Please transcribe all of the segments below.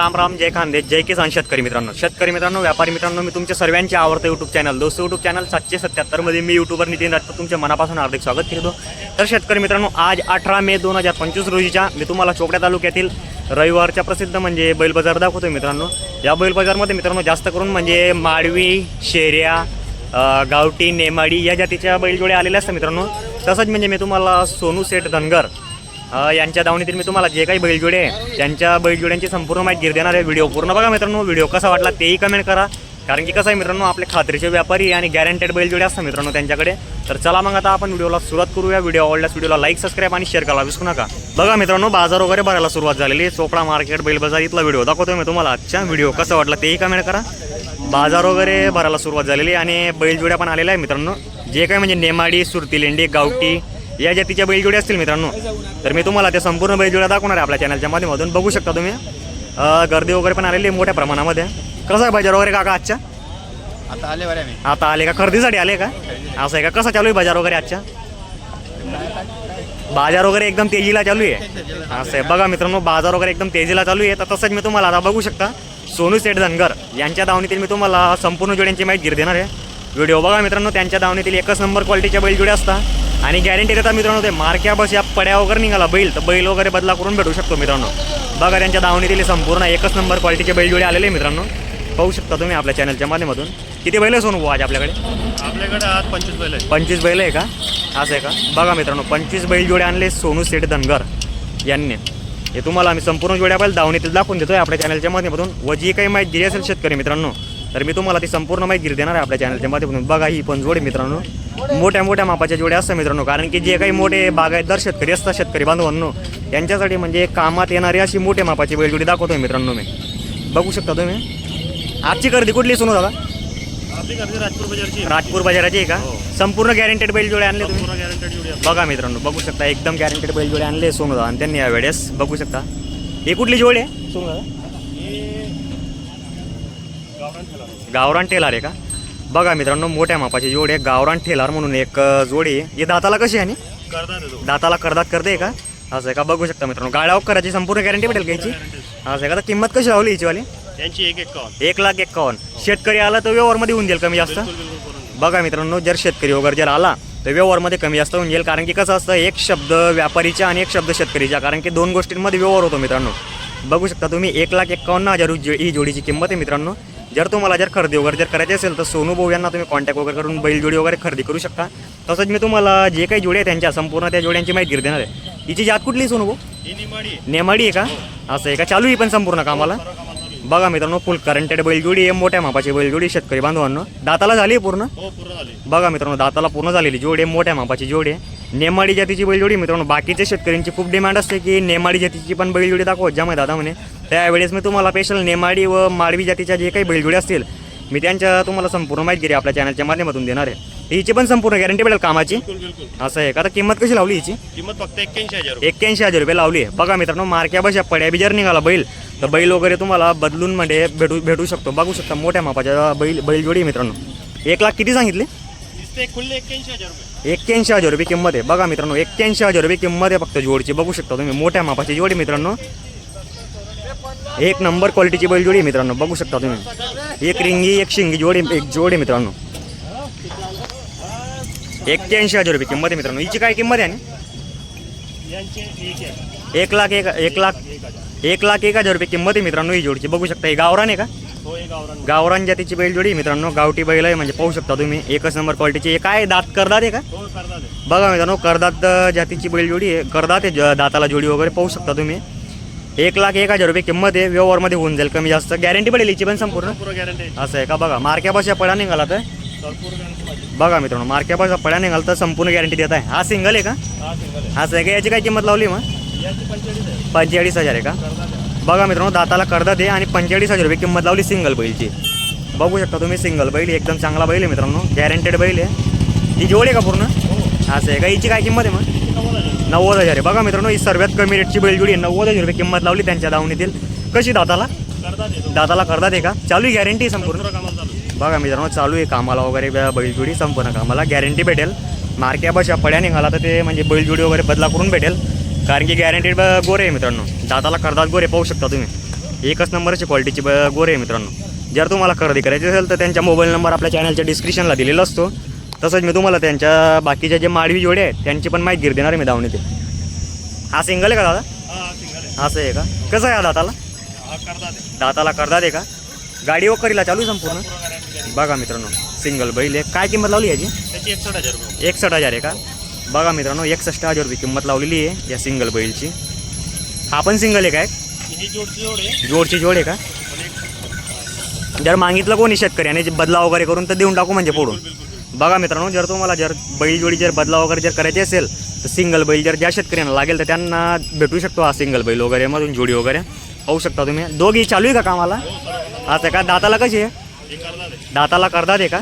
राम राम जय खांदे जय किसान शेतकरी मित्रांनो. शेतकरी मित्रांनो व्यापारी मित्रांनो मी तुमच्या सर्वांचे आवडतं यूट्यूब चॅनल दोस्त यूट्यूब चॅनल सातशे सत्याहत्तरमध्ये मी युट्यूबर नितीन राजपूत तुमच्या मनापासून हार्दिक स्वागत करतो. तर शेतकरी मित्रांनो आज अठरा मे दोन हजार पंचवीस रोजीच्या मी तुम्हाला चोपड्या तालुक्यातील रविवारच्या प्रसिद्ध म्हणजे बैल बाजार दाखवतो मित्रांनो. या बैल बाजारमध्ये मित्रांनो जास्त करून म्हणजे माडवी शेऱ्या गावटी गावठी नेमाडी या जातीच्या बैलजोड्या आलेल्या असतात मित्रांनो. तसंच म्हणजे मी तुम्हाला सोनू सेठ धनगर यांच्या दावणीतील मी तुम्हाला जे काही बैलजोडे आहे त्यांच्या बैलजोड्यांची संपूर्ण माहिती गिर देणार आहे. व्हिडिओ पूर्ण बघा मित्रांनो. व्हिडिओ कसा वाटला तेही कमेंट करा. कारण की कसं आहे मित्रांनो आपले खात्रीचे व्यापारी आणि गॅरंटेड बैलजोडे असतात मित्रांनो त्यांच्याकडे. तर चला मग आता आपण व्हिडिओला सुरुवात करूया. व्हिडिओ आवडल्यास व्हिडिओला लाईक सबस्क्राईब आणि शेअर करायला विसरू नका. बघा मित्रांनो बाजार वगैरे भरायला सुरुवात झालेली आहे. चोपडा मार्केट बैल बाजार इथला व्हिडिओ दाखवतोय मी तुम्हाला आजच्या. व्हिडिओ कसा वाटला तेही कमेंट करा. बाजार वगैरे भरायला सुरुवात झालेली आहे आणि बैलजोड्या पण आलेल्या आहे मित्रांनो. जे काही म्हणजे नेमाडी सुरती लेंडी गावठी या जातीच्या बैलजोड्या असतील मित्रांनो. तर मी तुम्हाला त्या संपूर्ण बैलजोड्या दाखवणार आहे आपल्या चॅनलच्या माध्यमातून. बघू शकता तुम्ही. गर्दी वगैरे पण आलेली मोठ्या प्रमाणामध्ये. कसं आहे बाजार वगैरे काका आजच्या? आता आले बरे मी. आता आले का? खरेदीसाठी आले का? असं आहे का? कसं चालू आहे बाजार वगैरे आजच्या? बाजार वगैरे एकदम तेजीला चालू आहे. असं आहे. बघा मित्रांनो बाजार वगैरे एकदम तेजीला चालू आहे. तर तसंच मी तुम्हाला आता बघू शकता सोनू सेठ धनगर यांच्या दावणीतील मी तुम्हाला संपूर्ण जोड्यांची माहिती गिर देणार आहे. व्हिडिओ बघा मित्रांनो त्यांच्या दावणीतील एकच नंबर क्वालिटीच्या बैल जोड्या असतात. आणि गॅरंटी देतात मित्रांनो ते मार्क्या बस या पड्या वगैरे निघाला. बैल तर बैल वगैरे बदला करून भेटू शकतो मित्रांनो. बघा त्यांच्या दावणीतील संपूर्ण. एकच नंबर क्वालिटीचे बैल जोडे आलेले मित्रांनो. पाहू शकता तुम्ही आपल्या चॅनलच्या माध्यमातून. किती बैल आहे सोनू आज आपल्याकडे? आपल्याकडे आज पंचवीस बैल आहे पंचवीस बैल आहे का? असं आहे का? बघा मित्रांनो पंचवीस बैल जोडे आणले सोनू सेठ धनगर यांनी. हे तुम्हाला आम्ही संपूर्ण जोड्या बैल दावणीतील दाखवून देतोय आपल्या चॅनलच्या माध्यमातून. व जी काही माहिती दिली असेल शेतकरी मित्रांनो तर मी तुम्हाला ती संपूर्ण माहिती देणार आहे आपल्या चॅनलच्या माध्यमातून. बघा ही पण जोडे मित्रांनो. मोठ्या मोठ्या मापाच्या जोड्या असतात मित्रांनो. कारण की जे काही मोठे बागायतदार शेतकरी असतात शेतकरी बांधवांनो. त्यांच्यासाठी म्हणजे कामात येणारी अशी मोठ्या मापाची बैलजोडी दाखवतोय मित्रांनो मी. बघू शकता तुम्ही. आजची गर्दी कुठली सुनू दादा? राजपूर बाजारची. राजपूर बाजाराची आहे का? संपूर्ण गॅरंटेड बैल जोडे आणले तुम्ही. बघा मित्रांनो बघू शकता एकदम गॅरंटेड बैल जोडे आणले सोनूदा आणि त्यांनी यावेळेस बघू शकता. ही कुठली जोड आहे? गावरान ठेला. गावरान टेलार आहे का? बघा मित्रांनो मोठ्या मापाची जोड आहे गावरान टेलार म्हणून एक जोडी. आहे ही दाताला कशी आहे आणि? दाताला करदात करते का? असं आहे का? बघू शकता मित्रांनो गाड्या करायची संपूर्ण गॅरंटी भेटेल का याची? असं आहे का? तर किंमत कशी लावली याची वाली यांची एक एक कॉन. एक लाख एक्कावन्न शेतकरी आला तर व्यवहारमध्ये होऊन जाईल कमी जास्त? बघा मित्रांनो जर शेतकरी वगैरे जर आला तर व्यवहारमध्ये कमी जास्त होऊन जाईल. कारण की कसं असतं एक शब्द व्यापारीचा आणि एक शब्द शेतकरीचा कारण की दोन गोष्टींमध्ये व्यवहार होतो मित्रांनो. बघू शकता तुम्ही एक लाख एक्कावन्न हजार ही जोडीची किंमत आहे मित्रांनो. जर तुम्हाला जर खरेदी वगैरे जर करायची असेल तर सोनू भाऊ यांना तुम्ही कॉन्टॅक्ट वगैरे करून बैलजोडी वगैरे खरेदी करू शकता. तसंच मी तुम्हाला जे काही जोडी आहे त्यांच्या संपूर्ण त्या जोड्यांची माहिती देणार आहे. हिची जात कुठली सोनू भाऊ? ही निमाडी आहे. नेमाडी आहे का? असं आहे का? चालू आहे पण संपूर्ण कामाला. बघा मित्रांनो फुल करंटेड बैलजोडी आहे मोठ्या मापाची बैलजोडी शेतकरी बांधवांनो. दाताला झाली आहे पूर्ण? हो पूर्ण झाले. बघा मित्रांनो दाताला पूर्ण झालेली जोड आहे मोठ्या मापाची जोड आहे. नेमाडी जातीची बैलजोडी मित्रांनो. बाकीच्या शेतकऱ्यांची खूप डिमांड असते की नेमाडी जातीची पण बैलजोडी दाखवत ज्यामुळे दादा म्हणे. त्यावेळेस मी तुम्हाला स्पेशल नेमाडी व माडवी जातीच्या जे काही बैलजोडी असतील मी त्यांच्या तुम्हाला संपूर्ण माहिती आपल्या चॅनलच्या माध्यमातून देणार आहे. हिची पण संपूर्ण गॅरंटी भेटेल कामाची. बिलकुल बिलकुल. असं आहे का? तर किंमत कशी लावली हिची? किंमत फक्त एक्क्याऐंशी हजार रुपये. एक्क्याऐंशी हजार रुपये लावली आहे. बघा मित्रांनो मार्क्या बशा पड्या बी जर निघाला बैल तर बैल वगैरे तुम्हाला बदलून मध्ये भेटू भेटू शकतो. बघू शकता मोठ्या मापाच्या बैल बैलजोडी आहे मित्रांनो. एक लाख किती सांगितले? दिसते एक्क्याऐंशी हजार रुपये. एक्क्याऐंशी हजार रुपये किंमत आहे. बघा मित्रांनो एक्क्याऐंशी हजार रुपये किंमत आहे फक्त जोडची. बघू शकता तुम्ही मोठ्या मापाची जोडी मित्रांनो. एक नंबर क्वालिटीची बैलजोडी आहे मित्रांनो. बघू शकता तुम्ही. एक रिंगी एक शिंगी जोडी एक जोडी मित्रांनो. एक्क्याऐंशी हजार रुपये किंमत आहे मित्रांनो. हिची काय किंमत आहे आणि? एक आहे एक लाख एक एक लाख एक एक लाख एक हजार रुपये किंमत आहे मित्रांनो ही जोडची. बघू शकता ही गावरान आहे का? एक गावरान जातीची बैलजोडी आहे मित्रांनो. गावठी बैल आहे म्हणजे पाहू शकता तुम्ही. एकच नंबर क्वालिटीची. हे काय दात करदात आहे का? हो बघा मित्रांनो करदात जातीची बैलजोडी आहे. करदात आहे दाताला जोडी वगैरे पाहू शकता तुम्ही. एक लाख एक हजार रुपये किंमत आहे. व्यवहारमध्ये होऊन जाईल कमी जास्त. गॅरंटी पडेल याची पण संपूर्ण? पूर्ण गॅरंटी आहे. असं आहे का? बघा मार्क्या भाषा पळा निघाला तर. बघा मित्रांनो मार्क्या भाषा पळा निघाला तर संपूर्ण गॅरंटी देत आहे. हा सिंगल आहे का? हा सिंगल आहे. का याची काय किंमत लावली मग? पंचेचाळीस हजार आहे का? बघा मित्रांनो दाताला कर्दा दे आणि पंचेचाळीस हजार रुपये किंमत लावली सिंगल बैलची. बघू शकता तुम्ही सिंगल बैल एकदम चांगला बैल आहे मित्रांनो. गॅरंटेड बैल आहे. ही जोड आहे का पूर्ण? असं आहे का? हिची काय किंमत आहे मग? नव्वद हजार आहे. बघा मित्रांनो ही सर्वात कमी रेटची बैलजोडी आहे. नव्वद हजार रुपये किंमत लावली त्यांच्या दावणीतील. कशी दाताला? दाताला कर्दा दे का? चालू आहे गॅरंटी संपूर्ण पूर्ण कामाला चालू आहे. बघा मित्रांनो चालू आहे कामाला वगैरे बैलजोडी संपूर्ण कामाला. गॅरंटी भेटेल. मार्क्या बशा पड्या निघाला तर ते म्हणजे बैलजोडी वगैरे बदला करून भेटेल. कारण की गॅरंटीड गोरे आहे मित्रांनो. दाताला करतात गोरे पाहू शकता तुम्ही. एकच नंबरची क्वालिटीची ब गोरे आहे मित्रांनो. जर तुम्हाला खरेदी करायची असेल तर त्यांचा मोबाईल नंबर आपल्या चॅनलच्या डिस्क्रिप्शनला दिलेला असतो. तसंच मी तुम्हाला त्यांच्या बाकीच्या जे माडवी जोडे आहेत त्यांची पण माहिती देणार आहे मी धावणे ते हा सिंगल आहे का दादा? हा असं आहे का? कसं आहे दाताला? दाताला करतात आहे का? गाडी वकरीला चालू संपूर्ण. बघा मित्रांनो सिंगल बैल आहे. काय किंमत लावली याची? त्याची एकसष्ट हजार रुपये. एकसष्ट हजार आहे का? बघा मित्रांनो एकसष्ट हजार रुपये किंमत लावलेली आहे या सिंगल बैलची. हा पण सिंगल आहे काय? ही जोडची जोड आहे. जोडची जोड आहे का? जर मागितलं कोणी शेतकऱ्याने जे बदला वगैरे करून तर देऊन टाकू म्हणजे फोडून. बघा मित्रांनो जर तुम्हाला जर बैल जोडी जर बदला वगैरे जर करायची असेल तर सिंगल बैल जर ज्या शेतकऱ्यांना लागेल तर त्यांना भेटू शकतो हा सिंगल बैल वगैरे मधून जोडी वगैरे. पाहू शकता तुम्ही. दोघी चालू आहे का कामाला? आता का दाताला कशी आहे? हे दाताला करदात आहे का?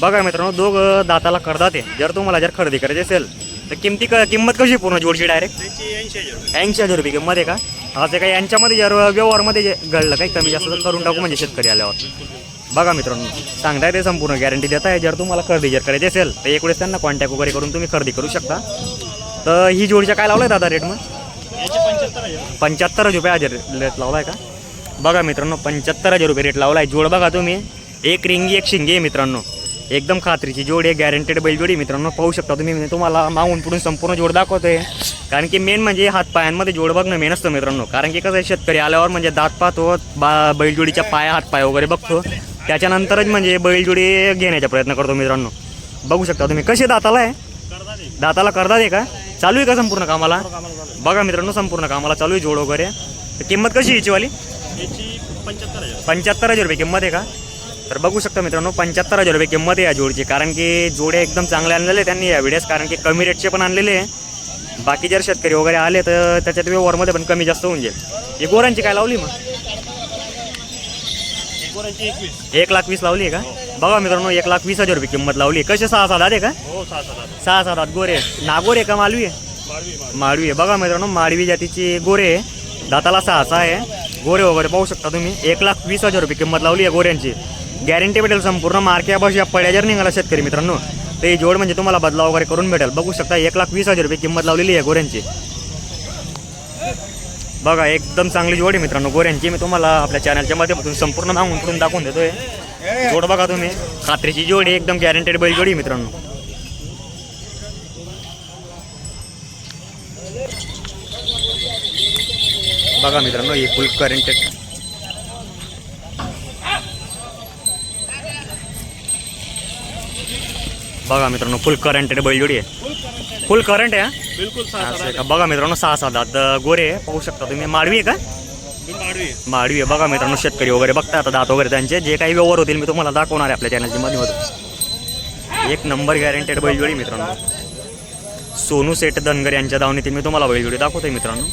बघा मित्रांनो दोघ दाताला करदात. आहे जर तुम्हाला जर खरेदी करायची असेल तर किमती क किंमत कशी पूर्ण जोडची डायरेक्ट ऐंशी हजार रुपये. किंमत आहे का? असं काही यांच्यामध्ये जर व्यवहारमध्ये जे घडलं काही कमी जास्त करून टाकू म्हणजे शेतकरी आल्यावर. बघा मित्रांनो सांगताय ते संपूर्ण गॅरंटी देत आहे जर तुम्हाला खरेदी जर करायची असेल तर एक वेळेस त्यांना कॉन्टॅक्ट वगैरे करून तुम्ही खरेदी करू शकता. तर ही जोडीच्या काय लावलं आहे दादा रेट मग? पंच्याहत्तर रुपये हजार रेट लावला आहे का? बघा मित्रांनो पंच्याहत्तर हजार रुपये रेट लावला आहे जोड बघा तुम्ही. एक रिंगी एक शिंगी आहे मित्रांनो. एकदम खात्रीची जोड आहे गॅरंटेड बैलजोडी मित्रांनो. पाहू शकता तुम्ही मी तुम्हाला मागून पुढून संपूर्ण जोड दाखवतोय. कारण की मेन म्हणजे हात पायांमध्ये जोड बघणं मेन असतं मित्रांनो. कारण की कसं आहे शेतकरी आल्यावर म्हणजे दात पाहतो बा बैलजोडीच्या पाया हातपाय वगैरे बघतो. त्याच्यानंतरच म्हणजे बैलजोडी घेण्याचा प्रयत्न करतो मित्रांनो. बघू शकता तुम्ही. कसे दाताला आहे? दाताला करतात आहे का? चालू आहे का संपूर्ण कामाला? बघा मित्रांनो संपूर्ण कामाला चालू आहे जोड वगैरे. तर किंमत कशी याचीवाली? याची पंच्याहत्तर हजार. पंच्याहत्तर हजार रुपये किंमत आहे का? तर बघू शकता मित्रांनो पंच्याहत्तर हजार रुपये किंमत आहे या जोडची. कारण की जोडे एकदम चांगले आणलेले त्यांनी या वेळेस कारण की कमी रेटचे पण आणलेले आहे. बाकी जर शेतकरी वगैरे आले तर त्याच्यात व्यवहारमध्ये पण कमी जास्त होऊन जाईल. ही गोरांची काय लावली मग? एक लाख वीस लावली आहे का? बघा मित्रांनो एक लाख वीस हजार रुपये किंमत लावली आहे. कसे सहा सात आहे का? हो सहा सात आठ गोरे. नागोर आहे का मालवी आहे? माडवी आहे. बघा मित्रांनो माडवी जातीची गोरे दाताला सहा सहा आहे. गोरे वगैरे पाहू शकता तुम्ही. एक लाख वीस हजार रुपये किंमत लावली आहे गोऱ्यांची. गॅरंटी भेटेल संपूर्ण मार्केट या पड्याजर निघाला शेतकरी मित्रांनो ते जोड म्हणजे तुम्हाला बदलाव वगैरे करून भेटेल. बघू शकता एक लाख वीस हजार रुपये किंमत लावलेली आहे गोऱ्यांची. बघा एकदम चांगली जोड आहे मित्रांनो गोऱ्यांची. मी तुम्हाला आपल्या चॅनलच्या माध्यमातून संपूर्ण मागून करून दाखवून देतोय. जोड बघा तुम्ही. खात्रीची जोड आहे एकदम गॅरंटेड बैल जोडी मित्रांनो. बघा मित्रांनो ही फुल करंटेड बघा मित्रांनो फुल करंटेड बैलजोडी आहे. फुल करंट आहे? बिलकुल सहा असं सात आहे का? बघा मित्रांनो सहा सात दात गोरे आहे पाहू शकता तुम्ही. माडवी आहे का. माडवी आहे. बघा मित्रांनो शेतकरी वगैरे बघता आता दात वगैरे त्यांचे. जे काही व्यवहार होतील मी तुम्हाला दाखवणार आहे आपल्या चॅनलच्या माध्यमातून एक नंबर गॅरंटेड बैलजोडी मित्रांनो. सोनू सेठ धनगर यांच्या दावणीतील मी तुम्हाला बैलजोडी दाखवतोय मित्रांनो.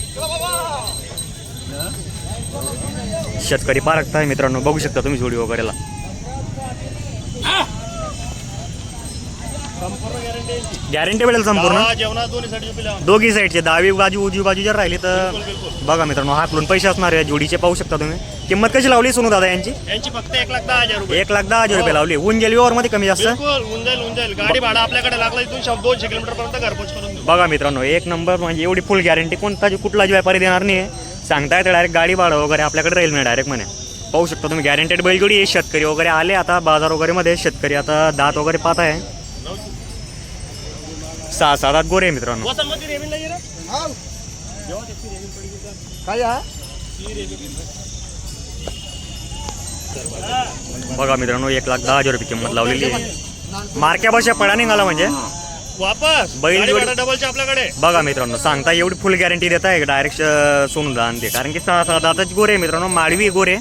शेतकरी पारखताय मित्रांनो बघू शकता तुम्ही जोडी वगैरेला. गॅरंटी भेटेल संपूर्ण. दोघी साईडचे दहावी बाजू उजवी बाजू जर राहिली तर बघा मित्रांनो हाकलून पैसे असणार आहे जोडीचे पाहू शकता तुम्ही. किंमत कशी लावली सोनू दादा यांची? यांची फक्त एक लाख दहा हजार रुपये. एक लाख दहा हजार रुपये लावली. होऊन गेली मध्ये कमी जास्त? जाईल जाईल. गाडी भाडा आपल्याकडे लागला इथून दोनशे किलोमीटर पर्यंत घरपोच करून बघा मित्रांनो एक नंबर म्हणजे एवढी फुल गॅरंटी कोणता कुठलाच व्यापारी देणार नाही सांगता येतं डायरेक्ट गाडी भाडं वगैरे आपल्याकडे राहील नाही डायरेक्ट म्हणे. पाहू शकता तुम्ही गॅरंटेड बैलजोडी आहे शेतकरी वगैरे आले आता बाजार वगैरे मध्ये शेतकरी आता दात वगैरे पाहत आहे. सहा सात आठ गोरे मित्रांनो. बघा मित्रांनो एक लाख दहा हजार रुपये किंमत लावलेली आहे. मार्क्या भाषा पडा निघाला म्हणजे. वापस. बैल गाडी जोडी- भाडा डबलच्या आपल्याकडे. बघा मित्रांनो सांगता एवढी फुल गॅरंटी देत आहे डायरेक्ट सोनूला आणते. कारण की सहा गोरे आहे मित्रांनो माडवी गोरे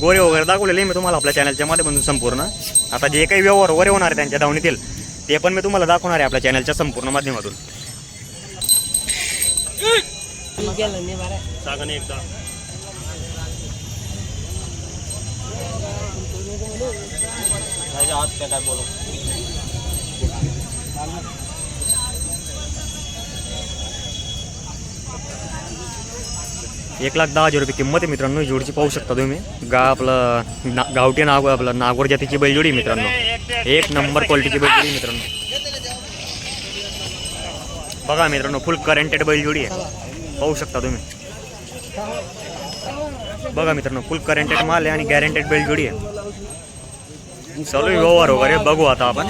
गोरे वगैरे दाखवलेले मी तुम्हाला आपल्या चॅनलच्या माध्यमातून संपूर्ण. आता जे काही व्यवहार वगैरे होणार आहे त्यांच्या धावणीतील ते पण मी तुम्हाला दाखवणार आहे आपल्या चॅनलच्या संपूर्ण माध्यमातून. सांगा नाही एकदा काय बोलू? एक लाख दहा हजार रुपये किंमत आहे मित्रांनो जोडची पाहू शकता तुम्ही. गा आपलं ना गावठी नाग आपलं नागोर जातीची बैलजोडी मित्रांनो. एक नंबर क्वालिटीची बैलजोडी मित्रांनो. बघा मित्रांनो फुल करंटेड बैलजोडी आहे. पाहू शकता तुम्ही. बघा मित्रांनो फुल करंटेड माल आहे आणि गॅरंटेड बैलजोडी जोडी आहे. चालू व्यवहार वगैरे बघू आता आपण.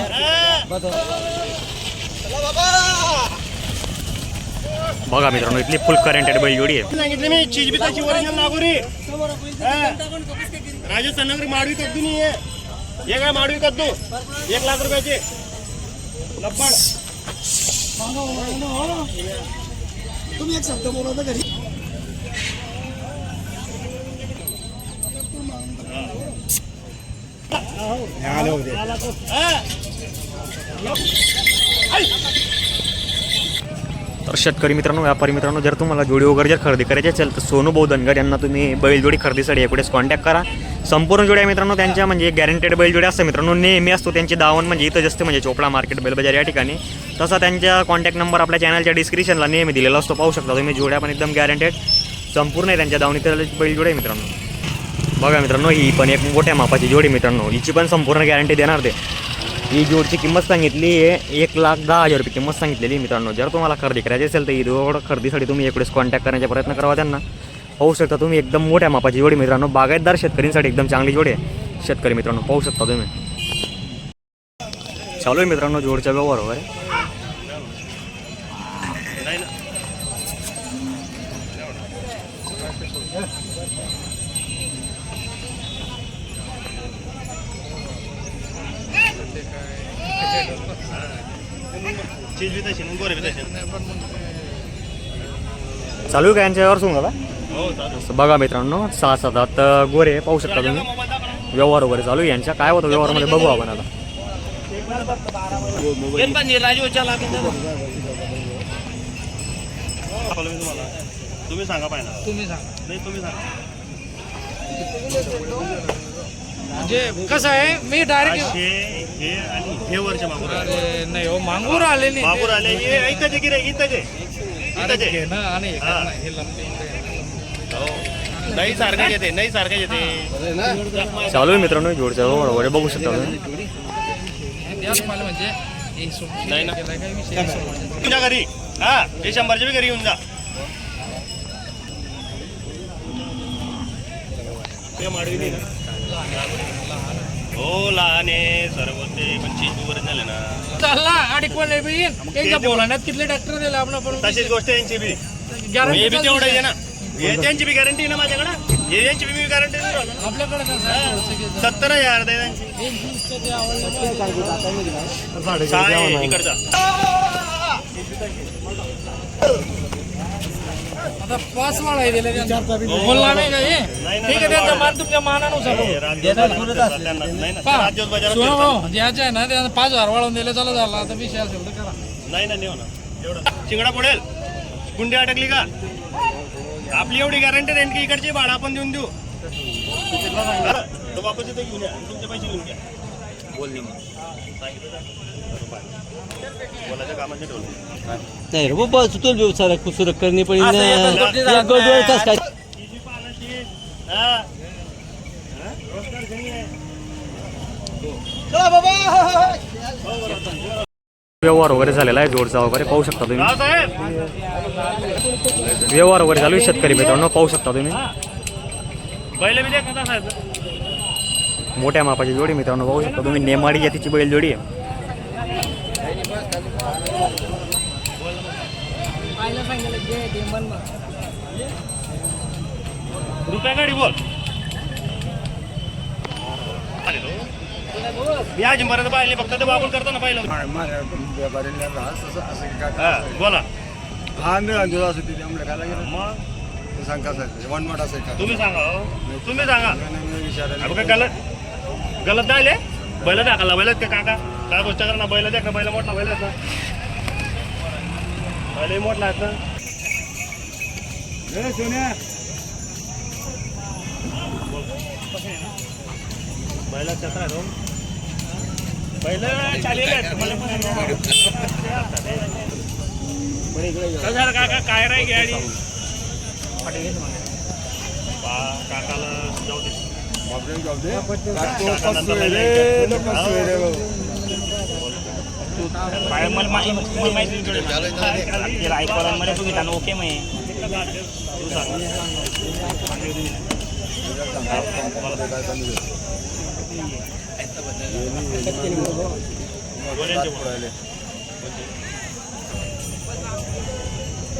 बघा मित्रांनो इथली फुल करंटेड बेल्ट जोडी आहे सांगितले मी चीज बी त्याची ओरिजिनल नागोरी राजस्थान नगरी माडवी कद्दू नाही आहे हे काय माडवी कद्दू एक लाख रुपयाचे लब्बड तुम्ही एक शब्द बोलवता घरी तर शेतकरी मित्रांनो व्यापारी मित्रांनो जर तुम्हाला जोडी वगैरे जर खरेदी करायची असेल तर सोनू भाऊ धनगर यांना तुम्ही बैलजोडी खरेदीसाठी यापुढेच कॉन्टॅक्ट करा. संपूर्ण जोड्या मित्रांनो त्यांच्या म्हणजे गॅरंटेड बैलजोडी असतं मित्रांनो नेहमी असतो त्यांची दावण म्हणजे इथं जास्त म्हणजे चोपडा मार्केट बैलबाजार या ठिकाणी. तसा त्यांच्या कॉन्टॅक्ट नंबर आपल्या चॅनलच्या डिस्क्रिप्शनला नेहमी दिलेला असतो पाहू शकता तुम्ही जोड्या पण एकदम गॅरंटेड संपूर्ण आहे त्यांच्या दावणीत बैलजोडी आहे मित्रांनो. बघा मित्रांनो ही पण एक मोठ्या मापाची जोडी मित्रांनो हिची पण संपूर्ण गॅरंटी देणार ते. ही जोडची किंमत सांगितली आहे. एक लाख दहा हजार रुपये किंमत सांगितलेली मित्रांनो. जर तुम्हाला खरेदी करायची असेल तर ही जोड खरेदीसाठी तुम्ही इकडेच कॉन्टॅक्ट करण्याचा प्रयत्न करावा हो त्यांना. पाहू शकता तुम्ही एकदम मोठ्या मापाची जोडी मित्रांनो. बागायतदार शेतकऱ्यांसाठी एकदम चांगली जोडी आहे. शेतकरी मित्रांनो पाहू शकता तुम्ही. चालू आहे मित्रांनो जोडचा व्यवहार वगैरे. चालू आहे का यांच्यावर सांगा का हो असं बघा मित्रांनो सहा सात आत गोरे पाहू शकता तुम्ही. व्यवहार वगैरे चालू आहे यांच्या. काय होतं व्यवहारमध्ये बघू आपण आता. तुम्ही सांगा पाहिजे तुम्ही सांगा. नाही तुम्ही सांगा. म्हणजे कसं आहे मी डायरेक्ट हे आणि हे वर्ष मागून आले. नाही हो मागूर आले नाही मागून आले. हे आहे की रे इथंच आहे घेणं आणि हे. करणं. नाही सारखं येते नाही सारखं येते. चालू आहे मित्रांनो जोडचा व्यवहार वगैरे बघू शकता तुम्ही. म्हणजे हे सोडून नाही ना. काय विषय घरी. हा हे शंभरच्या बी घरी येऊन जा. हो लहान आहे सर्व. ते झाले ना. चालला आणि कोण बी बोलाण्यात ट्रॅक्टर दिला आपण पण? तशीच गोष्ट यांची बी. हे बी तेवढं आहे. ना. हे त्यांची बी गॅरंटी ना माझ्याकडे. हे यांची बी गॅरंटी आपल्याकडे सत्तर हजार आहे. त्यांची इकडचा आता पाच वाळा आहे दिले. बोलला नाही का हे? ठीक आहे त्यांचा मान तुमच्या मानानुसार द्यायचं आहे ना त्यांना पाच हजार वाढवून दिले चला झाला. आता विषय असेल तर करा. नाही ना नेऊ ना. एवढं. शिंगडा पडेल गुंडी अटकली का? आपली एवढी गॅरंटी राहील की इकडची भाडं आपण देऊन देऊ. बरं, तो वापस इथे घेऊन या तुमचे पैसे घेऊन घ्या. बोलणे नाही रे बाबा सुतोल व्यवसाय कुसुर करणे पण काय हा हा? व्यवहार वगैरे झालेला आहे जोडचा वगैरे पाहू शकता तुम्ही. व्यवहार वगैरे चालू आहे शेतकरी मित्रांनो पाहू शकता तुम्ही बैल बी देख ना साहेब मोठ्या मापाची जोडी मित्रांनो पाहू शकता तुम्ही नेमाडी जातीची बैल जोडी आहे. रुपया गाडी बोल. पाहिले फक्त ते वापर करताना पाहिलं हा, बोला. मग? तुम्ही सांगा हो. तुम्ही सांगा. अबे काय गलत गलत झाले बैल दाखवला बैल का काका? काय गोष्ट करा ना बैल ना बैल मोठला बैल ना. बैल मोठला आहेत ना. बैल छत्र आहे तो बैल चालेल काका काय राही गाडी. काकाला जाऊ दे. मला मला माहिती मला माहिती तुझ्याकडे. तिला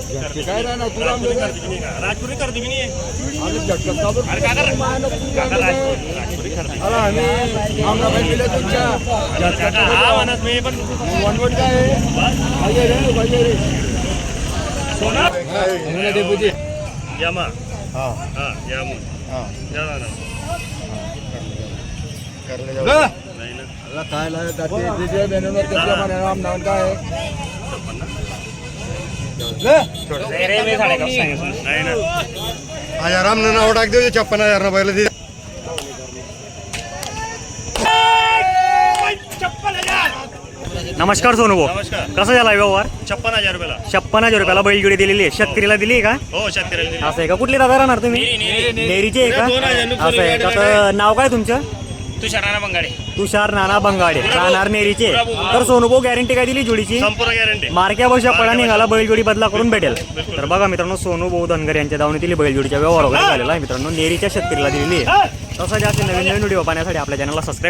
तू राजपुरी करते मी नाही अरे काका काका राजपुरी करते. काका हा म्हणत मी पण यामा. हा. यामा. या ना ना. नाही ना. रे मी साडे कसं सांगितलं नाही ना आजाराम ना नाव टाक देऊ छप्पन हजार ना पहिलं हजार नमस्कार सोनू भाऊ. नमस्कार. कसा झाला व्यवहार? छप्पन हजार रुपयाला. छप्पन हजार रुपयाला बैलजोडी दिलेली आहे. शेतकरीला दिली आहे का? हो शेतकऱ्याला दिली. असं आहे का? कुठली दादा राहणार तुम्ही? नेरीचे आहे का? दोन हजार नुकसान असं आहे का? तर नाव काय तुमचं? तुषार राणा बंगाडे. तुषार नाना बंगाडे. राहणार नेरीचे. तर सोनू भाऊ गॅरंटी काय दिली जोडीची? संपूर्ण गॅरंटी मारक्या वर्षा पळा निघाला बैलजोडी बदला करून भेटेल. तर बघा मित्रांनो सोनू भाऊ धनगर यांच्या दावणीतील बैलजोडीचा व्यवहार वगैरे झालेला आहे. मित्रांनो नेरीच्या शेतकरीला दिलेली आहे. तसं जास्त नवीन नवीन व्हिडिओ पाहण्यासाठी आपल्या चॅनलला सबस्क्राईब